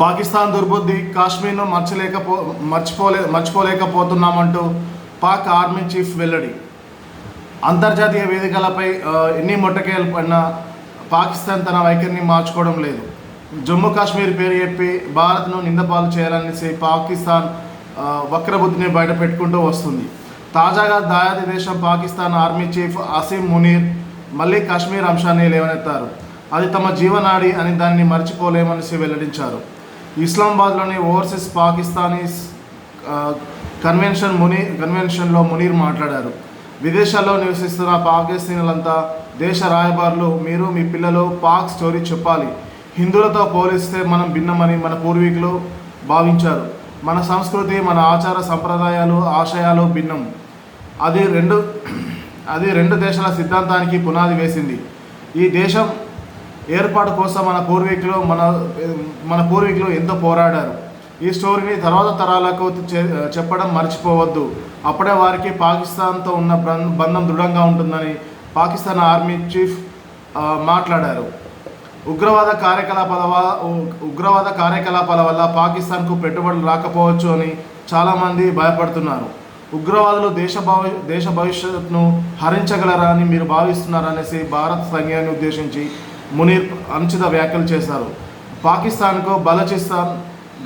పాకిస్తాన్ దుర్బుద్ధి కాశ్మీర్ను మర్చలేకపో మర్చిపోలే మర్చిపోలేకపోతున్నామంటూ పాక్ ఆర్మీ చీఫ్ వెల్లడి. అంతర్జాతీయ వేదికలపై ఎన్ని మొట్టకేలు పడినా పాకిస్తాన్ తన వైఖరిని మార్చుకోవడం లేదు. జమ్మూ కాశ్మీర్ పేరు చెప్పి భారత్ను నిందపాలు చేయాలనేసి పాకిస్తాన్ వక్రబుద్ధిని బయట పెట్టుకుంటూ వస్తుంది. తాజాగా దాయాది దేశం పాకిస్తాన్ ఆర్మీ చీఫ్ అసీం మునీర్ మళ్ళీ కాశ్మీర్ అంశాన్ని లేవనెత్తారు. అది తమ జీవనాడి అని దాన్ని మర్చిపోలేమనేసి వెల్లడించారు. ఇస్లామాబాద్లోని ఓవర్సీస్ పాకిస్తానీస్ కన్వెన్షన్ ముని కన్వెన్షన్లో మునీర్ మాట్లాడారు. విదేశాల్లో నివసిస్తున్న పాకిస్తానీలంతా దేశ రాయబారులు మీరు మీ పిల్లలు పాక్ స్టోరీ చెప్పాలి. హిందువులతో పోలిస్తే మనం భిన్నమని మన పూర్వీకులు భావించారు. మన సంస్కృతి మన ఆచార సంప్రదాయాలు ఆశయాలు భిన్నం. అది రెండు అది రెండు దేశాల సిద్ధాంతానికి పునాది వేసింది. ఈ దేశం ఏర్పాటు కోసం మన పూర్వీకులు మన మన పూర్వీకులు ఎంతో పోరాడారు. ఈ స్టోరీని తర్వాత తరాలకు చెప్పడం మర్చిపోవద్దు. అప్పుడే వారికి పాకిస్తాన్తో ఉన్న బం- బంధం దృఢంగా ఉంటుందని పాకిస్తాన్ ఆర్మీ చీఫ్ మాట్లాడారు. ఉగ్రవాద కార్యకలాపాల ఉగ్రవాద కార్యకలాపాల వల్ల పాకిస్తాన్కు పెట్టుబడులు రాకపోవచ్చు అని చాలామంది భయపడుతున్నారు. ఉగ్రవాదులు దేశ భవి దేశ భవిష్యత్తును హరించగలరా అని మీరు భావిస్తున్నారనేసి భారత్ సైన్యాన్ని ఉద్దేశించి మునీర్ అనుచిత వ్యాఖ్యలు చేశారు. పాకిస్తాన్కు బలచిస్తాన్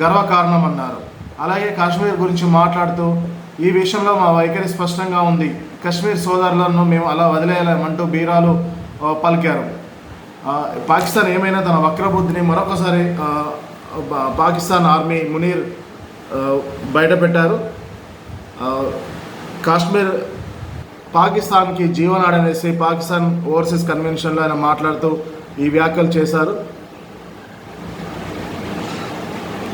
గర్వకారణమన్నారు. అలాగే కాశ్మీర్ గురించి మాట్లాడుతూ ఈ విషయంలో మా వైఖరి స్పష్టంగా ఉంది. కశ్మీర్ సోదరులను మేము అలా వదిలేయలేమంటూ బీరాలు పలికారు. పాకిస్తాన్ ఏమైనా తన వక్రబుద్ధిని మరొకసారి పాకిస్తాన్ ఆర్మీ మునీర్ బయటపెట్టారు. కాశ్మీర్ పాకిస్తాన్కి జీవనాడనేసి పాకిస్తాన్ ఓవర్సీస్ కన్వెన్షన్లో ఆయన మాట్లాడుతూ ఈ వ్యాఖ్యలు చేశారు.